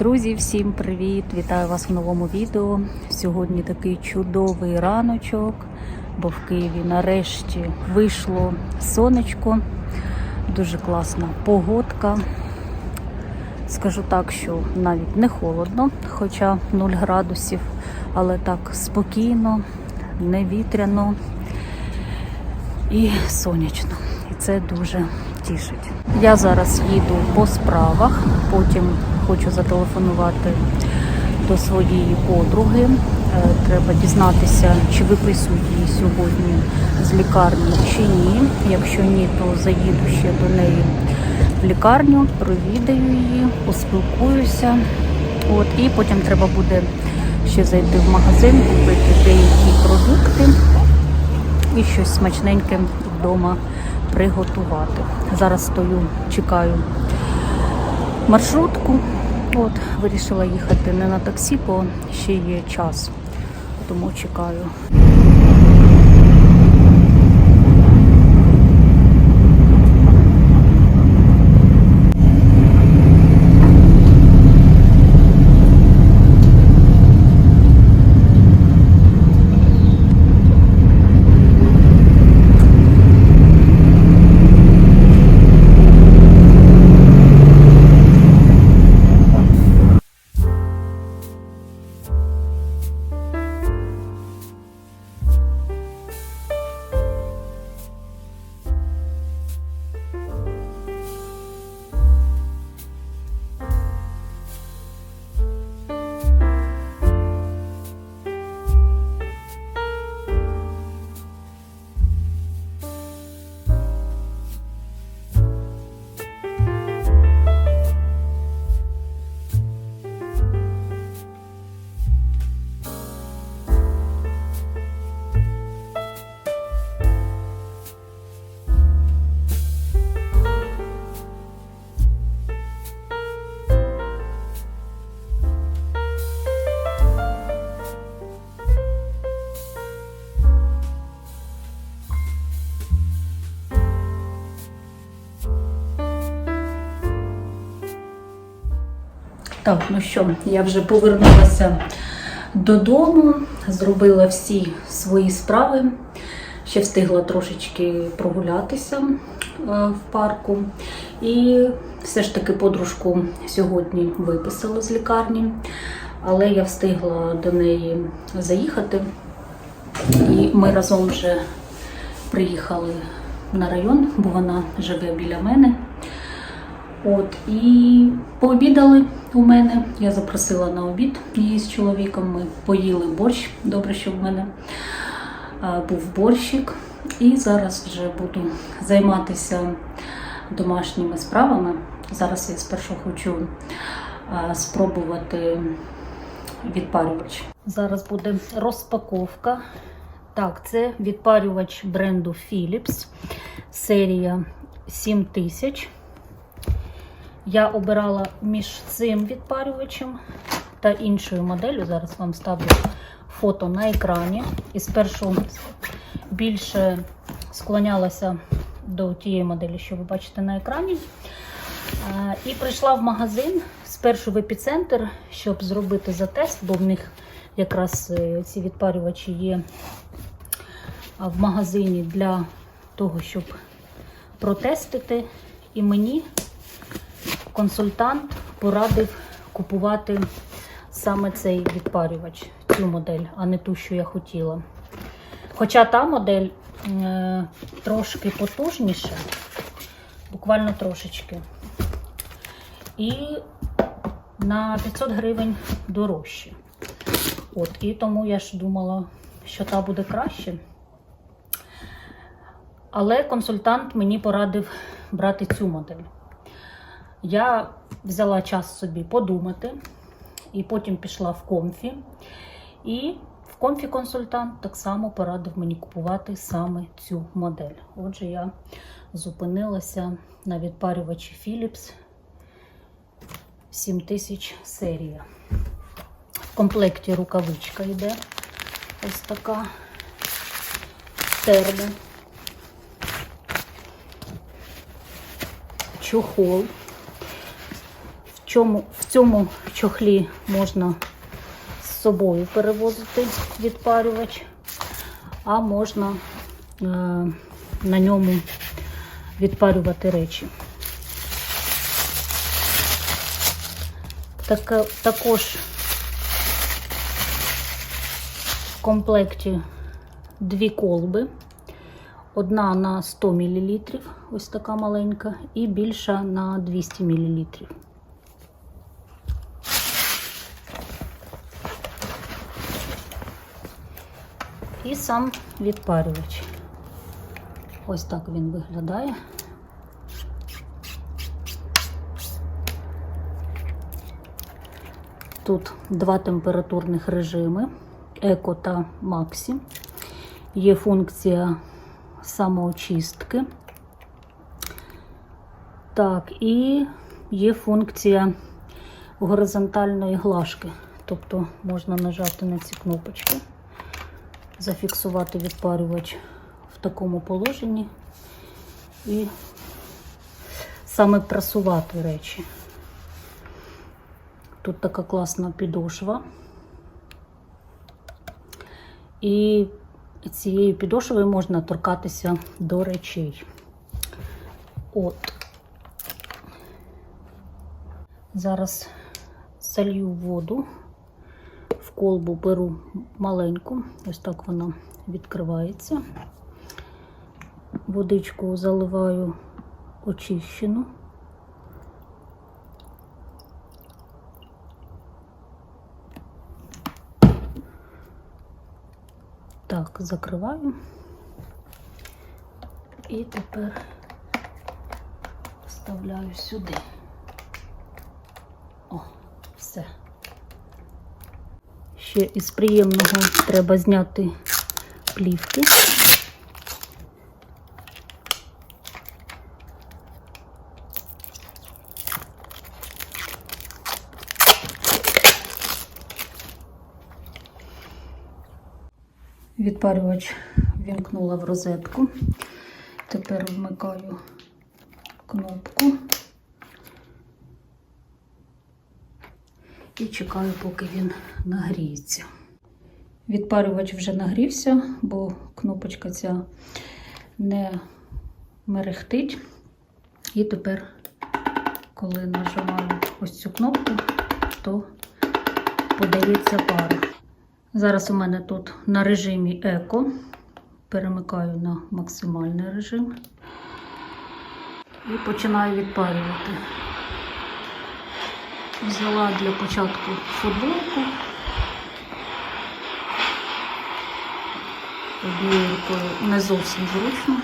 Друзі, всім привіт! Вітаю вас в новому відео. Сьогодні такий чудовий раночок, бо в Києві нарешті вийшло сонечко. Дуже класна погодка. Скажу так, що навіть не холодно, хоча 0 градусів, але так спокійно, не вітряно і сонячно. І це дуже тішить. Я зараз їду по справах, потім хочу зателефонувати до своєї подруги. Е, Треба дізнатися, чи виписують її сьогодні з лікарні чи ні. Якщо ні, то заїду ще до неї в лікарню, провідаю її, поспілкуюся. От, і потім треба буде ще зайти в магазин, купити деякі продукти і щось смачненьке вдома приготувати. Зараз стою, чекаю маршрутку. От, вирішила їхати не на таксі, бо ще є час, тому чекаю. Так, ну що, я вже повернулася додому, зробила всі свої справи. Ще встигла трошечки прогулятися е, в парку. І все ж таки подружку сьогодні виписали з лікарні, але я встигла до неї заїхати. І ми разом вже приїхали на район, бо вона живе біля мене. От і пообідали у мене. Я запросила на обід її з чоловіком. Ми поїли борщ. Добре, що в мене був борщик. І зараз вже буду займатися домашніми справами. Зараз я спершу хочу спробувати відпарювач. Зараз буде розпаковка. Так, це відпарювач бренду Philips, серія 7000. Я обирала між цим відпарювачем та іншою моделлю. Зараз вам ставлю фото на екрані. І спершу більше склонялася до тієї моделі, що ви бачите на екрані. І прийшла в магазин спершу в епіцентр, щоб зробити затест, бо в них якраз е, ці відпарювачі є в магазині для того, щоб протестити. І мені консультант порадив купувати саме цей відпарювач, цю модель, а не ту, що я хотіла. Хоча та модель е, трошки потужніша, буквально трошечки. І на 500 гривень дорожче. От, І тому я ж думала, що та буде краще. Але консультант мені порадив брати цю модель. Я взяла час собі подумати, і потім пішла в комфі. І в комфі консультант так само порадив мені купувати саме цю модель. Отже, я зупинилася на відпарювачі Philips 7000 серія. В комплекті рукавичка йде ось така термо. чохол. Чому, в цьому чохлі можна з собою перевозити відпарювач, а можна е, на ньому відпарювати речі. Так, також в комплекті дві колби. Одна на 100 мл, ось така маленька, і більша на 200 мл. І сам відпарювач. Ось так він виглядає. Тут два температурних режими еко та максі. Є функція самоочистки. Так, і є функція горизонтальної глажки. Тобто можна нажати на ці кнопочки, зафіксувати відпарювач в такому положенні і саме прасувати речі. Тут така класна підошва. І цією підошвою можна торкатися до речей. От. Зараз залью воду, колбу беру маленьку, ось так вона відкривається. Водичку заливаю очищену. Так, закриваю. І тепер вставляю сюди. О, все. Ще із приємного треба зняти плівки. Відпарювач вімкнула в розетку. Тепер вмикаю кнопку і чекаю, поки він нагріється. Відпарювач вже нагрівся, бо кнопочка ця не мерехтить. І тепер, коли нажимаю ось цю кнопку, то подається пара. Зараз у мене тут на режимі еко. Перемикаю на максимальний режим і починаю відпарювати. Взяла для початку футболку. Однією рукою не зовсім зручно.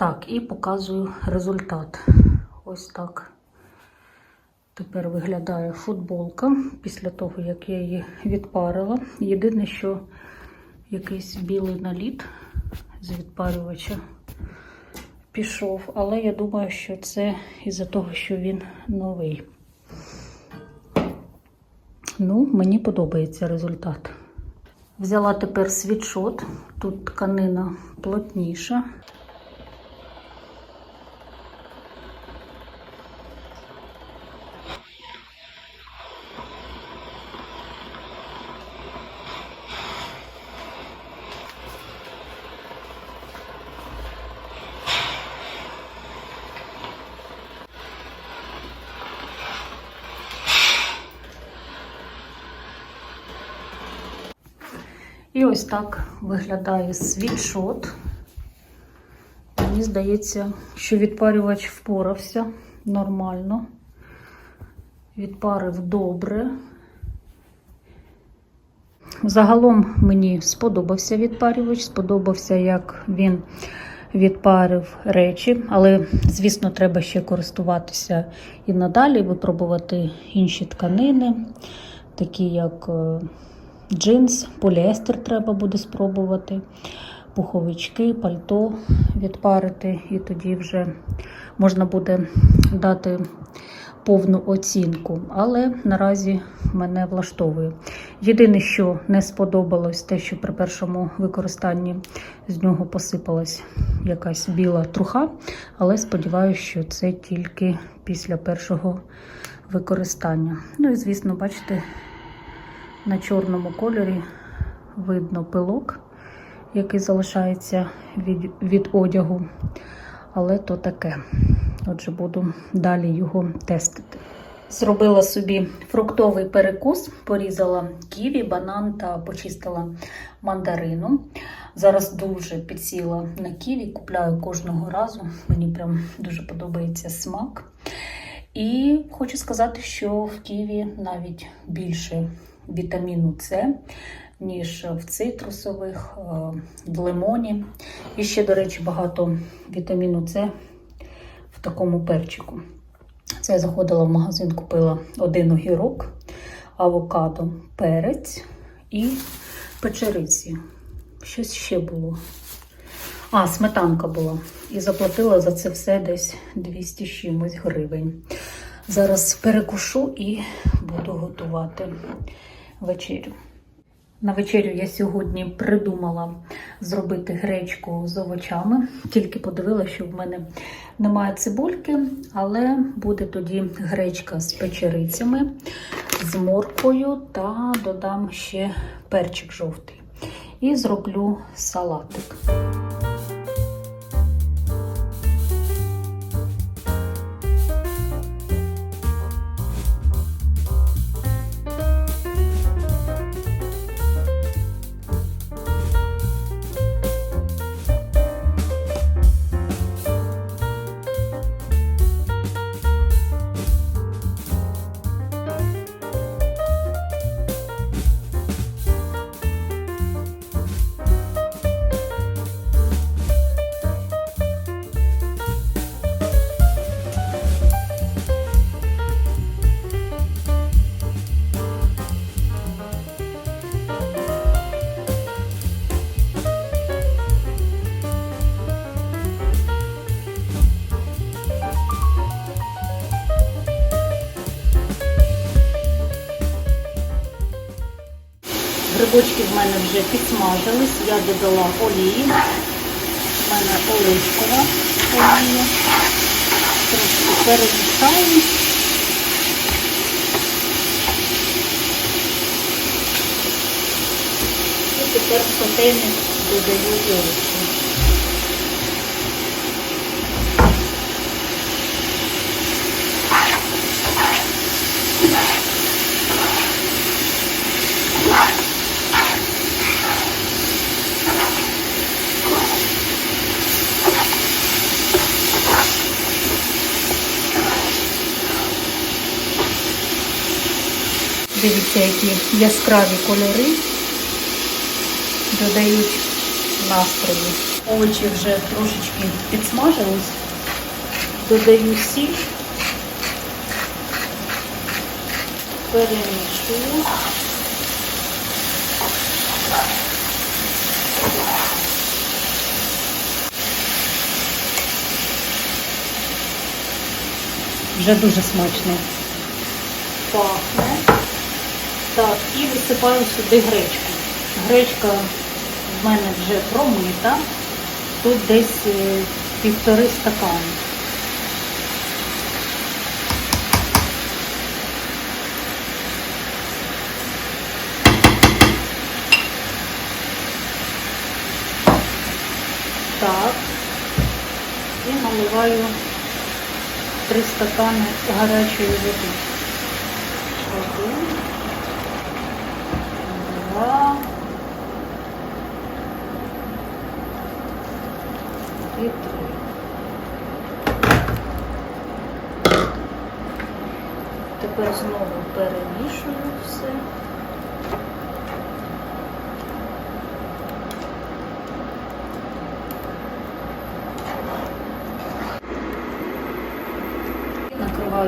Так, і показую результат. Ось так. Тепер виглядає футболка після того, як я її відпарила. Єдине, що якийсь білий наліт з відпарювача пішов, але я думаю, що це із-за того, що він новий. Ну, мені подобається результат. Взяла тепер світшот, тут тканина плотніша. І ось так виглядає світшот. Мені здається, що відпарювач впорався нормально. Відпарив добре. Загалом мені сподобався відпарювач, сподобався, як він відпарив речі, але, звісно, треба ще користуватися і надалі, випробувати інші тканини, такі як е, джинс, поліестер треба буде спробувати, пуховички, пальто відпарити, і тоді вже можна буде дати повну оцінку. Але наразі мене влаштовує. Єдине, що не сподобалось, те, що при першому використанні з нього посипалась якась біла труха, але сподіваюся, що це тільки після першого використання. Ну і звісно, бачите, на чорному кольорі видно пилок, який залишається від, від одягу. Але то таке. Отже, буду далі його тестити. Зробила собі фруктовий перекус, порізала ківі, банан та почистила мандарину. Зараз дуже підсіла на ківі, купляю кожного разу. Мені прям дуже подобається смак. І хочу сказати, що в ківі навіть більше вітаміну С, ніж в цитрусових, е, в лимоні. І ще, до речі, багато вітаміну С в такому перчику. Це я заходила в магазин, купила один огірок, авокадо, перець і печериці. Щось ще було. А, сметанка була. І заплатила за це все десь 200 чимось гривень. Зараз перекушу і буду готувати вечерю. На вечерю я сьогодні придумала зробити гречку з овочами. Тільки подивилася, що в мене немає цибульки, але буде тоді гречка з печерицями, з морквою та додам ще перчик жовтий. І зроблю салатик. Грибочки в мене вже підсмажились, я додала олії. У мене оливкова олія. Трошки перемішаю. І тепер в котельник додаю овочі. Дивіться, які яскраві кольори додають настрою. Овочі вже трошечки підсмажились. Додаю сіль, перемішую. Вже дуже смачно пахне. Так, і висипаю сюди гречку. Гречка в мене вже промита. Тут десь е, півтори стакани. Так. І наливаю три стакани гарячої води. Один, два і три. Тепер знову перемішую все.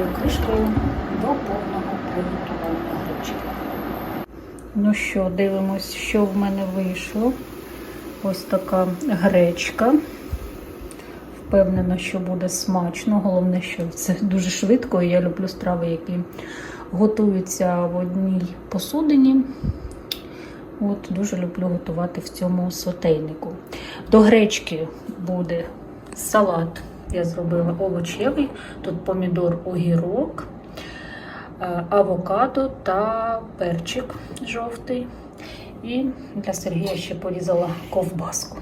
Ложкою до повного приготування гречки. Ну що, дивимось, що в мене вийшло. Ось така гречка. Впевнена, що буде смачно. Головне, що це дуже швидко. Я люблю страви, які готуються в одній посудині. От дуже люблю готувати в цьому сотейнику. До гречки буде салат. Я зробила овочевий. Тут помідор, огірок, е, авокадо та перчик жовтий. І для Сергія ще порізала ковбаску.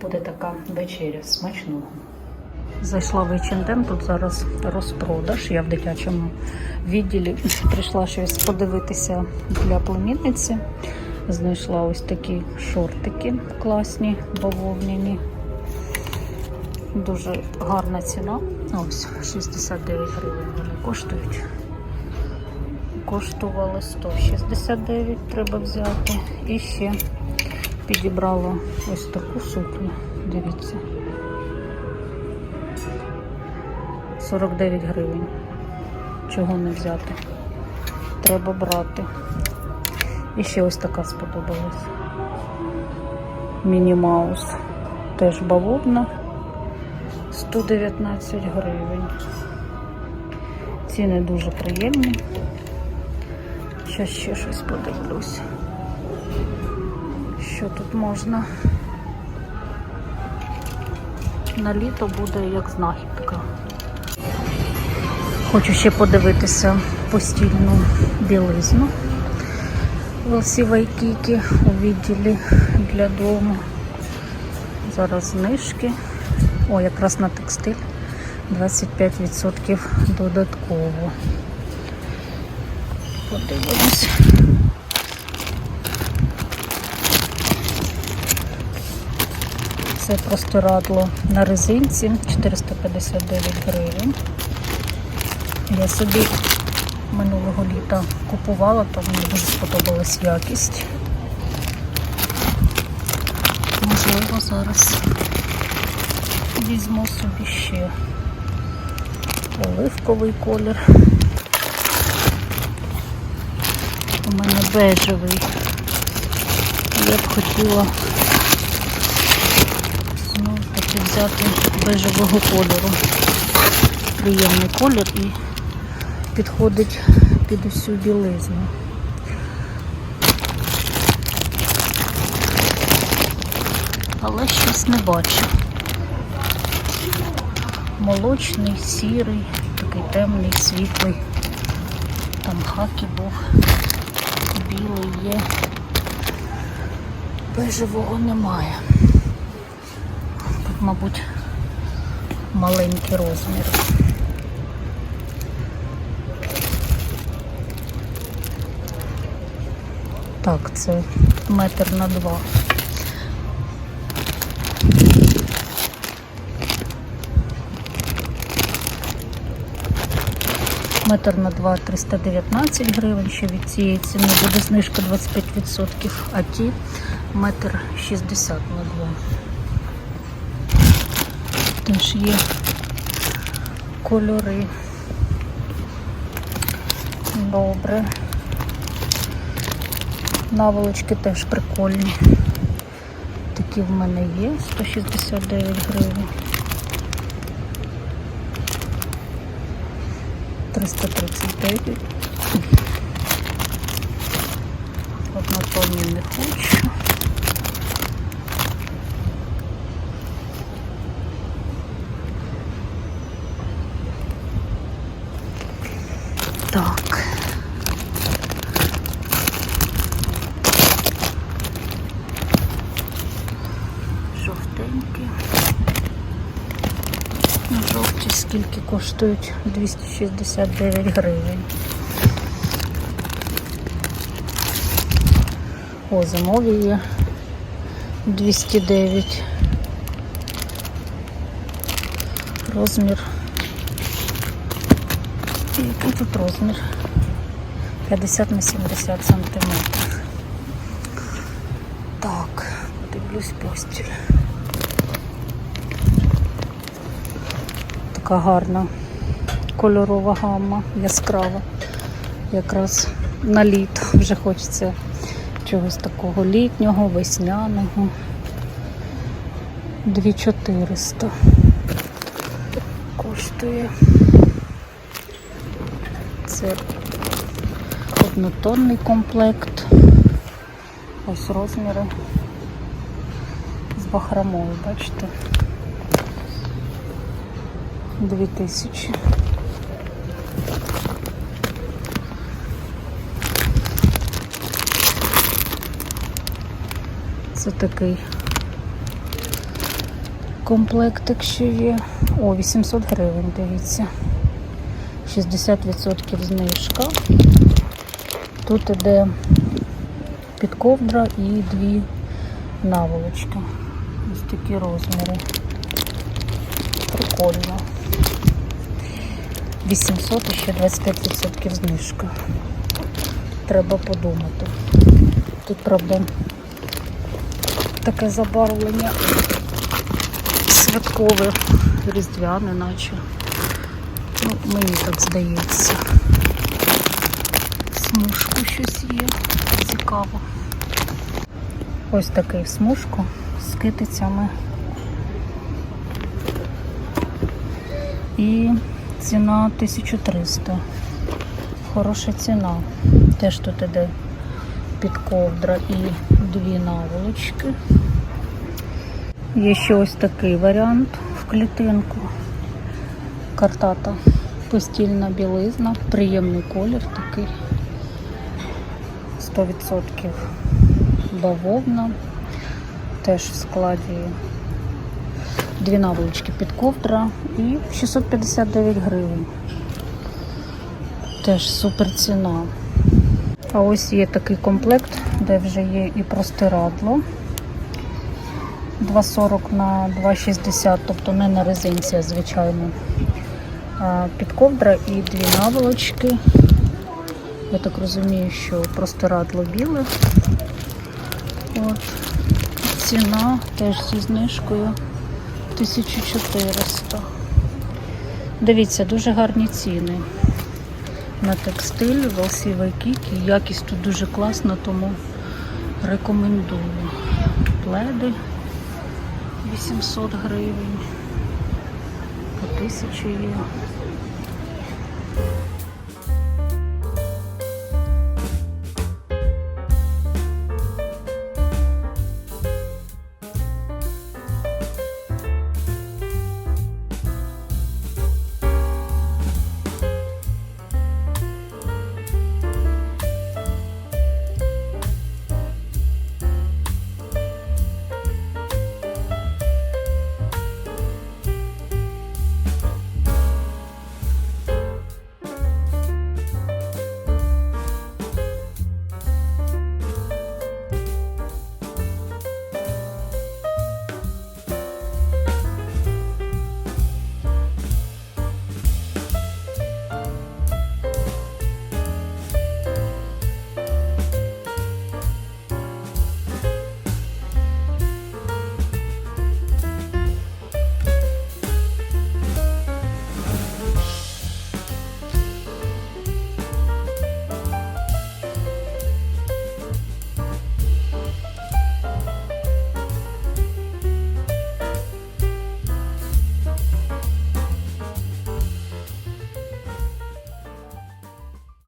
Буде така вечеря смачного. Зайшла в H&M, тут зараз розпродаж. Я в дитячому відділі прийшла щось подивитися для племінниці. Знайшла ось такі шортики класні, бавовняні. Дуже гарна ціна. Ось 69 гривень вони коштують. Коштували 169, треба взяти. І ще підібрала ось таку сукню. Дивіться. 49 гривень. Чого не взяти? Треба брати. І ще ось така сподобалась. Міні Маус. Теж бавовна. 119 гривень. Ціни дуже приємні. Зараз ще щось подивлюсь. Що тут можна? На літо буде як знахідка. Хочу ще подивитися постільну білизну в Waikiki у відділі для дому. Зараз знижки. О, якраз на текстиль 25% додатково. Подивимось. Це простирадло на резинці 459 гривень. Я собі минулого літа купувала, то мені дуже сподобалась якість. Можливо, зараз візьму собі ще оливковий колір. У мене бежевий. Я б хотіла знову таки взяти бежевого кольору. Приємний колір і підходить під усю білизну. Але щось не бачу. Молочний, сірий, такий темний, світлий. Там хакі був, білий є. Бежевого немає. Тут, мабуть, маленький розмір. Так, це метр на два. Метр на два 319 гривень, ще від цієї ціни буде знижка 25%, а ті метр 60 на два. Теж є кольори. Добре. Наволочки теж прикольні. Такі в мене є 169 гривень. 339. Однотонні не хочу. Так. Жовтенькі. Ну, Жовті скільки коштують? 269 гривень. О, зимові є 209. Розмір. Який тут розмір? 50 на 70 сантиметрів. Так, подивлюсь постіль. Така гарна кольорова гамма, яскрава. Якраз на літо вже хочеться чогось такого літнього, весняного. 2400 коштує. Це однотонний комплект. Ось розміри з бахромою, бачите? 2000. Це такий комплектик, що є. О, 800 гривень, дивіться. 60% знижка. Тут іде підковдра і дві наволочки. Ось такі розміри. Прикольно. 800 і ще 25% знижка. Треба подумати. Тут, правда, таке забарвлення святкове, різдвяне, наче. Ну, мені так здається. Смужку щось є. Цікаво. Ось такий смужку з китицями. І ціна 1300. Хороша ціна. Теж тут іде підковдра і дві наволочки. Є ще ось такий варіант в клітинку. Картата. Постільна білизна, приємний колір такий. 100% бавовна. Теж в складі дві наволочки під ковдра і 659 гривень. Теж супер ціна. А ось є такий комплект, де вже є і простирадло. 2,40 на 2,60, тобто не на резинці, звичайно. А, Підковдра і дві наволочки. Я так розумію, що простирадло біле. От. Ціна теж зі знижкою 1400. Дивіться, дуже гарні ціни на текстиль, волсівий кік. Якість тут дуже класна, тому рекомендую. Пледи 800 гривень, по 1000 є.